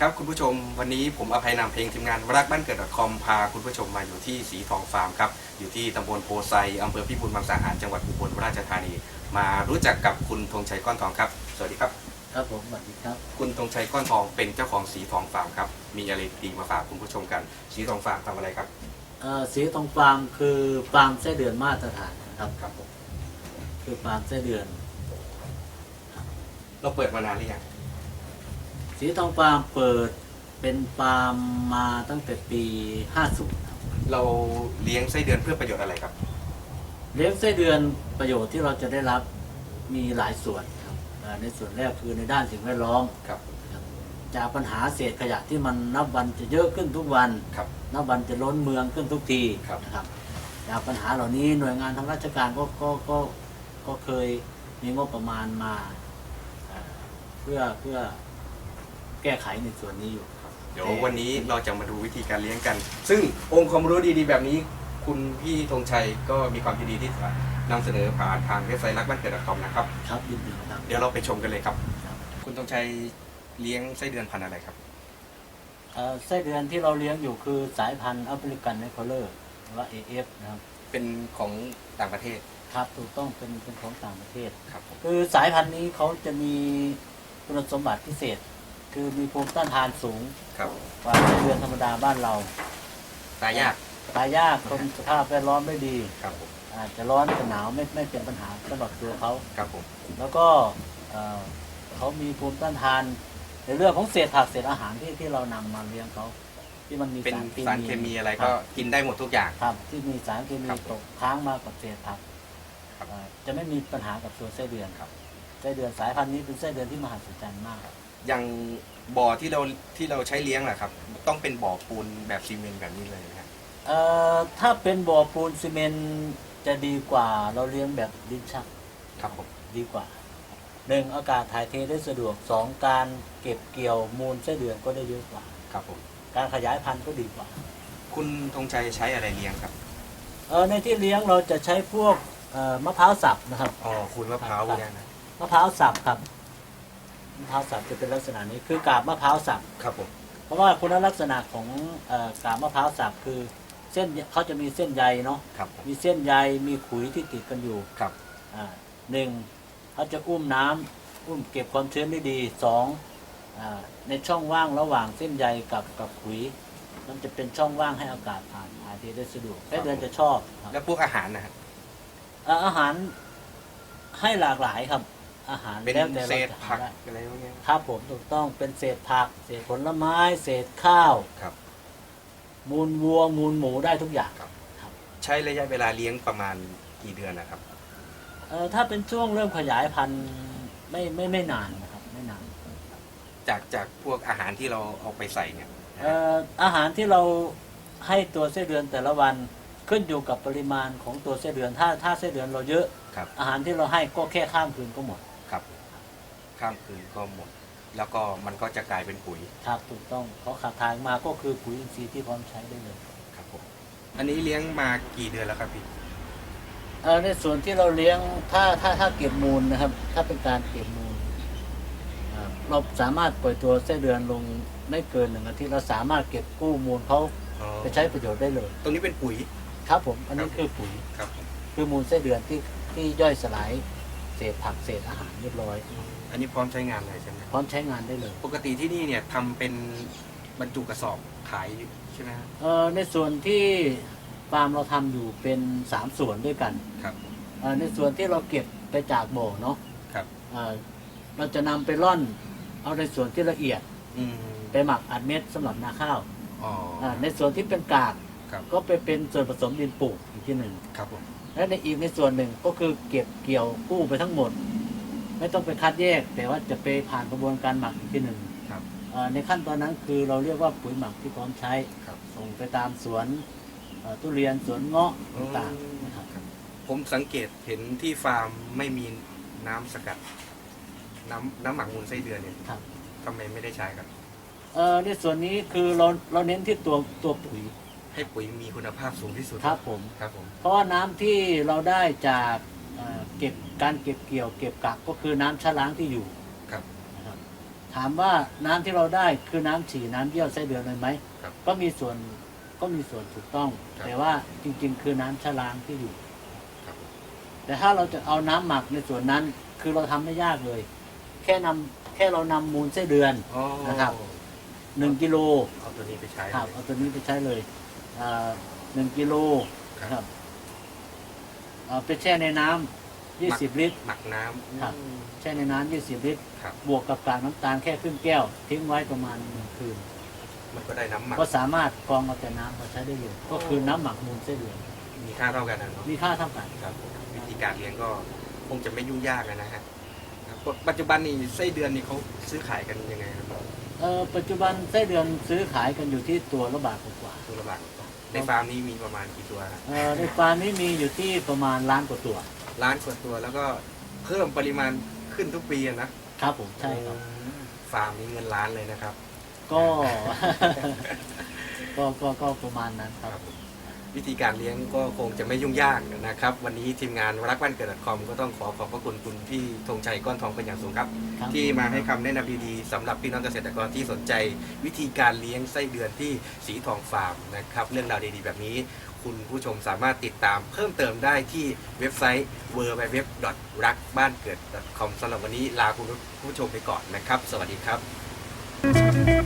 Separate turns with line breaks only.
ครับคุณผู้ชมวันนี้ผมอภัยนามเพลงทีมงานรักบ้านเกิดคอมพาคุณผู้ชมมาอยู่ที่สีทองฟาร์มครับอยู่ที่ตำบลโพไซอำเภอพิบูลมังสาหารจังหวัดอุบลราชธานี มารู้จักกับคุณธงชัยก้อนทองครับ สวัสดีครับ
ครับผมสวัสดีครับ
คุณธงชัยก้อนทองเป็นเจ้าของสีทองฟาร์มครับมีอะไรดีมาฝากคุณผู้ชมกัน สีทองฟาร์มทำอะไรครับ
เอ่อสีทองฟาร์มคือฟาร์มไส้เดือนมาตรฐานนะครับ
ครับผม
คือฟาร์มไส้เดือน
เราเปิดมานานหรือยัง
สีทองฟาร์มเปิดเป็นฟาร์มมาตั้งแต่ปี 50ครับ
เราเลี้ยงไส้เดือนเพื่อประโยชน์อะไรครับ
เลี้ยงไส้เดือนประโยชน์ที่เราจะได้รับมีหลายส่วนครับเอ่อในส่วนแรกคือในด้านสิ่งแวดล้อม
ครับ
ครับจากปัญหาเศษขยะที่มันนับวันจะเยอะขึ้นทุกวัน
ครับ
นับวันจะล้นเมืองขึ้นทุกที
ครับ
นะครับจากปัญหาเหล่านี้หน่วยงานทางราชการก็ก็ก็ก็เคยมีงบประมาณมาเอ่อเพื่อเพื่อ แก้ไขในส่วนนี้อยู่
เดี๋ยววันนี้เราจะมาดูวิธีการเลี้ยงกัน ซึ่งองค์ความรู้ดีๆ แบบนี้ คุณพี่ธงชัยก็มีความยินดีที่จะนำเสนอผ่านทางเว็บไซต์รักบ้านเกิดคอมนะครับ
ครับยินดีครับ
เดี๋ยวเราไปชมกันเลยครับ
ครับ
คุณธงชัยเลี้ยงไส้เดือนพันธุ์อะไรครับ
เอ่อไส้เดือนที่เราเลี้ยงอยู่คือสายพันธุ์แอฟริกันไนโคเลอร์หรือว่า AF นะครับ
เป็นของต่างประเทศ
ครับถูกต้องเป็นเป็นของต่างประเทศ
ครับผม
คือสายพันธุ์นี้เขาจะมีคุณสมบัติพิเศษ คือมีภูมิต้านทานสูง
ครับ
กว่าไส้เดือนธรรมดาบ้านเรา
ตายยาก
ตายยากทนสภาพแวดล้อมได้ดี
ครับผม
อาจจะร้อนจะหนาวไม่ไม่เป็นปัญหาสำหรับตัวเขา
ครับผม
แล้วก็เอ่อเขามีภูมิต้านทาน ในเรื่องของเศษผักเศษอาหารที่ที่เรานำมาเลี้ยงเขาที่มันมี
เป็น
สารเคมี
สารเคมีอะไร
ค
ก็
บ
กินได้หมดทุกอย่าง
ครับที่มีสารเคมี
ครับ
ตกค้างมากับเศษผัก
ครับ
เอ่อจะไม่มีปัญหากับตัวไส้เดือน
ครับ
ไส้เดือนสายพันธุ์นี้เป็นไส้เดือนที่มหัศจรรย์มาก
อย่างบ่อที่เราที่เราใช้เลี้ยงแหละครับ ต้องเป็นบ่อปูนแบบซีเมนต์แบบนี้เลยนะครับ
เอ่อถ้าเป็นบ่อปูนซีเมนต์จะดีกว่าเราเลี้ยงแบบลิ้นชัก
ครับผม
ดีกว่าหนึ่งอากาศถ่ายเทได้สะดวกสองการเก็บเกี่ยวมูลไส้เดือนก็ได้เยอะกว่า
ครับผม
การขยายพันธุ์ก็ดีกว่า
คุณธงชัยใช้อะไรเลี้ยงครับ
เออในที่เลี้ยงเราจะใช้พวกเอ่อมะพร้าวสับนะครับ
อ๋อคุณมะพร้าวเนี่ยนะ
มะพร้าวสับครับ มะพร้าวสับจะเป็นลักษณะนี้คือกาบมะพร้าวสับ
ครับผม
เพราะว่าคุณลักษณะของเอ่อกาบมะพร้าวสับคือเส้นเขาจะมีเส้นใยเนาะ
ครับผม
มีเส้นใยมีขุยที่ติดกันอยู่
ครับ
อ่าหนึ่งเขาจะอุ้มน้ำอุ้มเก็บความชื้นได้ดีสองอาในช่องว่างระหว่างเส้นใยกับกับขุย มันจะเป็นช่องว่างให้อากาศผ่านถ่ายเทได้สะดวกไส้เดือนจะชอบครับ
แล้วพวกอาหารนะครับ
อ่าอาหารให้หลากหลายครับ อาหาร
เป็น
แล้วแต่
เศ
เรา
ษ
จะหา
ผัก
ได้
อะไรพวกเนี้ย
ครับผมถูกต้องเป็นเศษผัก เศษผลไม้ เศษข้าว
ครับ
มูลวัวมูลหมูได้ทุกอย่าง
ครับ
ครับ
ใช้ระยะเวลาเลี้ยงประมาณกี่เดือนนะครับ
เอ่อถ้าเป็นช่วงเริ่มขยายพันธุ์ไม่ไม่ไม่นานนะครับไม่นาน
จากจากพวกอาหารที่เราเอาไปใส่เนี่ย
เอ่ออาหารที่เราให้ตัวไส้เดือนแต่ละวันขึ้นอยู่กับปริมาณของตัวไส้เดือน ถ้าถ้าไส้เดือนเราเยอะ
ครับ
อาหารที่เราให้ก็แค่ข้ามคืนก็หมด
ครับ ข้ามคืนก็หมด แล้วก็มันก็จะกลายเป็นปุ๋ย
ครับถูกต้องเขาขับทางมาก็คือปุ๋ยอินทรีย์ที่พร้อมใช้ได้เลย
ครับผมอันนี้เลี้ยงมากี่เดือนแล้วครับพี่
เอ่อในส่วนที่เราเลี้ยงถ้าถ้าถ้าเก็บมูลนะครับ ถ้าเป็นการเก็บมูลอ่าเราสามารถปล่อยตัวไส้เดือนลงไม่เกินหนึ่งอาทิตย์เราสามารถเก็บกู้มูลเขาไปใช้ประโยชน์ได้เลย
ตรงนี้เป็นปุ๋ย
ครับผมอันนี้
ครับ
คือปุ๋ย
ครับผม
คือมูลไส้เดือนที่ที่ย่อยสลาย เศษผักเศษอาหารเรียบร้อย
อันนี้พร้อมใช้งานเลยใช่ไหม
พร้อมใช้งานได้เลย
ปกติที่นี่เนี่ยทำเป็นบรรจุกระสอบขายใช่ไหมครับ
เอ่อในส่วนที่ฟาร์มเราทำอยู่เป็นสามส่วนด้วยกัน
ครับ
เอ่อในส่วนที่เราเก็บไปจากบ่อเนาะ
ครับ
เอ่อเราจะนำไปร่อน เอาในส่วนที่ละเอียด
อืม
ไปหมักอัดเม็ดสำหรับนาข้าว
อ๋อ
อ่าในส่วนที่เป็นกาก
ครับ
ก็ไปเป็นส่วนผสมดินปลูกอีกที่หนึ่ง
ครับผม
และในอีกในส่วนหนึ่งก็คือเก็บเกี่ยวกู้ไปทั้งหมด ไม่ต้องไปคัดแยก แต่ว่าจะไปผ่านกระบวนการหมักอีกที่หนึ่ง
ครับ
เอ่อในขั้นตอนนั้นคือเราเรียกว่าปุ๋ยหมักที่พร้อมใช้
ครับ
ส่งไปตามสวนเอ่อทุเรียนสวนเงาะต่างๆนะครับ
ผมสังเกตเห็นที่ฟาร์มไม่มีน้ำสกัด น้ำน้ำหมักมูลไส้เดือนเนี่ย
ครับ
ทำไมไม่ได้ใช้ครับ
เอ่อในส่วนนี้คือเราเราเน้นที่ตัวตัวปุ๋ย
ให้ปุ๋ยมีคุณภาพสูงที่สุด
ครับผม
ครับผม
เพราะว่าน้ำที่เราได้จากเอ่อเก็บการเก็บเกี่ยว เก็บกักก็คือน้ำชะล้างที่อยู่
ครับ
นะครับถามว่าน้ำที่เราได้คือน้ำฉี่น้ำเยี่ยวไส้เดือนเลยไหม
ครับ
ก็มีส่วนก็มีส่วนถูกต้อง
ครับ
แต่ว่าจริง ๆ คือน้ำชะล้างที่อยู่
ครับ
แต่ถ้าเราจะเอาน้ำหมักในส่วนนั้นคือเราทำไม่ยากเลย แค่นำแค่เรานำมูลไส้เดือน
อ๋อ
นะครับหนึ่งกิโล
เอาตัวนี้ไปใช้
ครับเอาตัวนี้ไปใช้เลย อ่าหนึ่งกิโล
ครับ
ครับเอาไปแช่ในน้ำยี่สิบลิตร
หมักน้ำ
ครับ แช่ในน้ำยี่สิบลิตร
ครับ
บวกกับกากน้ำตาลแค่ครึ่งแก้ว ทิ้งไว้ประมาณหนึ่งคืน
มันก็ได้น้ำหมัก
ก็สามารถกรองเอาแต่น้ำมาใช้ได้เลยก็คือน้ำหมักมูลไส้เดือน
มีค่าเท่ากันนะเนาะ
มีค่าเท่ากัน
ครับวิธีการเลี้ยงก็คงจะไม่ยุ่งยากนะฮะครับปัจจุบันนี่ไส้เดือนนี่เขาซื้อขายกันยังไงครับ
เอ่อปัจจุบันไส้เดือนซื้อขายกันอยู่ที่ตัวละบาทกว่า
ตัวละบาทในฟาร์มนี้มีประมาณกี่ตัวฮะ
ๆเอ่อในฟาร์มนี้มีอยู่ที่ประมาณล้านกว่าตัว
ล้านกว่าตัวแล้วก็เพิ่มปริมาณขึ้นทุกปีอะนะครับ
ผมใช่ครับ
ฟาร์มนี้เงินล้านเลยนะครับ
ก็ ก็ก็ก็ประมาณนั้นครับ
วิธีการเลี้ยงก็คงจะไม่ยุ่งยากนะครับ วันนี้ทีมงานรักบ้านเกิดคอมก็ต้องขอขอบพระคุณคุณพี่ธงชัยก้อนทองเป็นอย่างสูงครับ
ครับ
ที่มาให้คำแนะนำดีๆสำหรับพี่น้องเกษตรกรที่สนใจ วิธีการเลี้ยงไส้เดือนที่สีทองฟาร์มนะครับ เรื่องราวดีๆแบบนี้ คุณผู้ชมสามารถติดตามเพิ่มเติมได้ที่เว็บไซต์ w w w รักบ้านเกิด .com สำหรับวันนี้ลาคุณผู้ชมไปก่อนนะครับ สวัสดีครับ